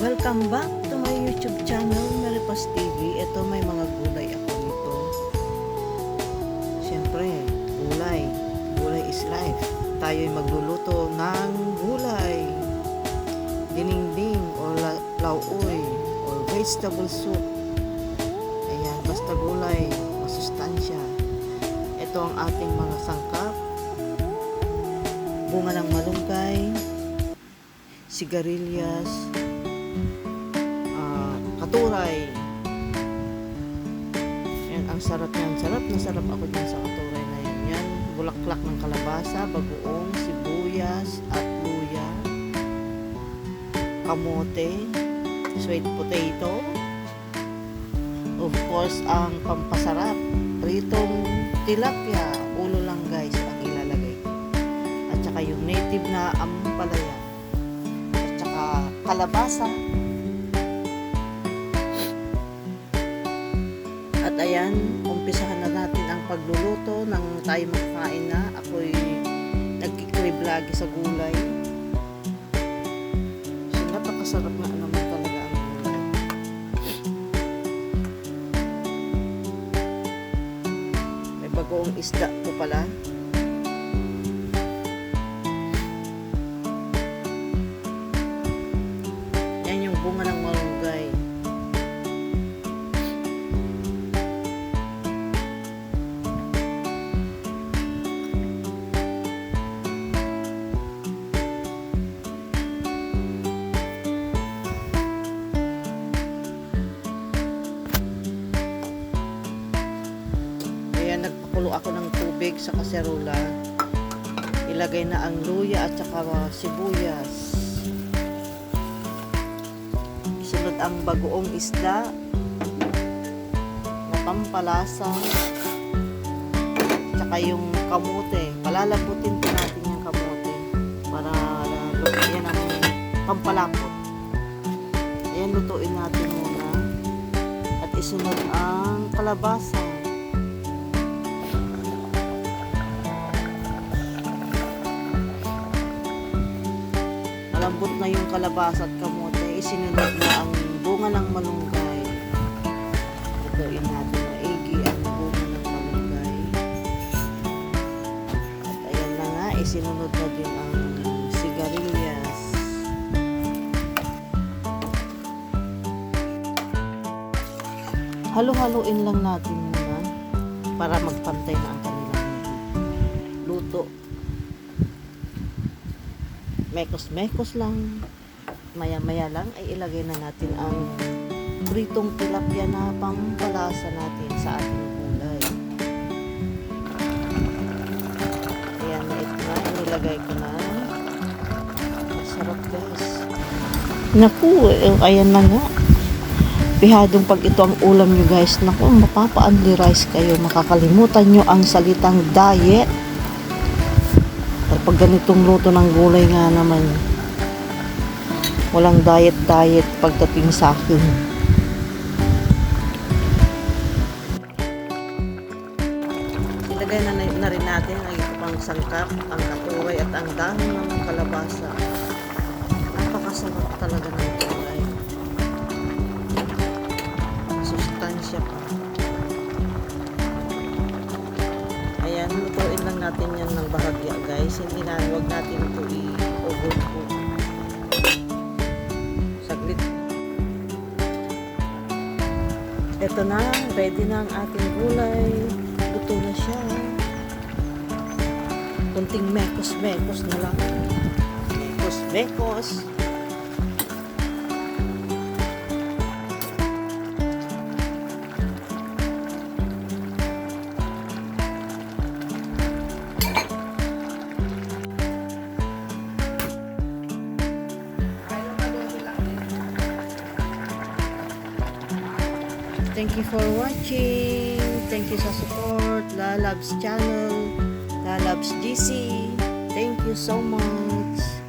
Welcome back to my YouTube channel, Maripas TV. Ito may mga gulay ako nito. Siyempre, gulay. Gulay is life. Tayo'y magluluto ng gulay. Dininding or la- lauoy or vegetable soup. Ayan, basta gulay, masustansya. Ito ang ating mga sangkap. Bunga ng malunggay, sigarilyas, katuray. Yan, ang sarap yan. Sarap na sarap ako dyan sa katuray na yan. Yan, bulaklak ng kalabasa, bagoong, sibuyas, at luya, kamote, sweet potato, of course, ang pampasarap, pritong tilapia, ulo lang guys, ang ilalagay. At saka yung native na ampalaya, at saka kalabasa, ayan, umpisahan na natin ang pagluluto nang tayo makakain na. Ako'y nagkikrib lagi sa gulay. So, napakasarap nga naman talaga ang. May bagoong isda po pala. Ako ng tubig sa kaserola. Ilagay na ang luya at saka sibuyas. Isunod ang bagoong isda na pampalasa. Tsaka yung kamote. Palalambutin po natin yung kamote para yan ang pampalapot. Ayan, lutuin natin muna. At isunod ang kalabasa. Malambot na yung kalabasa at kamote. Isinunod na ang bunga ng malunggay. Lutuin natin maigi ang bunga ng malunggay. At ayan na nga, isinunod na din ang sigarilyas. Halo-haloin lang natin muna para magpantay na ang Mekos-mekos lang. Maya-maya lang ay ilagay na natin ang pritong tilapia na pampalasa natin sa ating gulay. Ayan na ito na. Inilagay ko na. Masarap guys. Naku, eh, ayan na nga. Pihadong pag ito ang ulam nyo guys. Naku, mapapa-only rice kayo. Makakalimutan nyo ang salitang diet. Pag ganitong luto ng gulay nga naman, walang diet-diet pagdating sa akin. Ilagay na, na rin natin ang ito pang sangkap, ang katuray at ang dahon ng kalabasa. Napakasarap talaga ng gulay. Sustansya pa. Bahagya guys. Hindi na, huwag natin ito i-overcook. Saglit. Ito na, ready na ang ating gulay. Luto na siya. Kunting mekos-mekos na lang. Mekos-mekos. Thank you for watching. Thank you sa support. Lalabs channel. Lalabs GC. Thank you so much.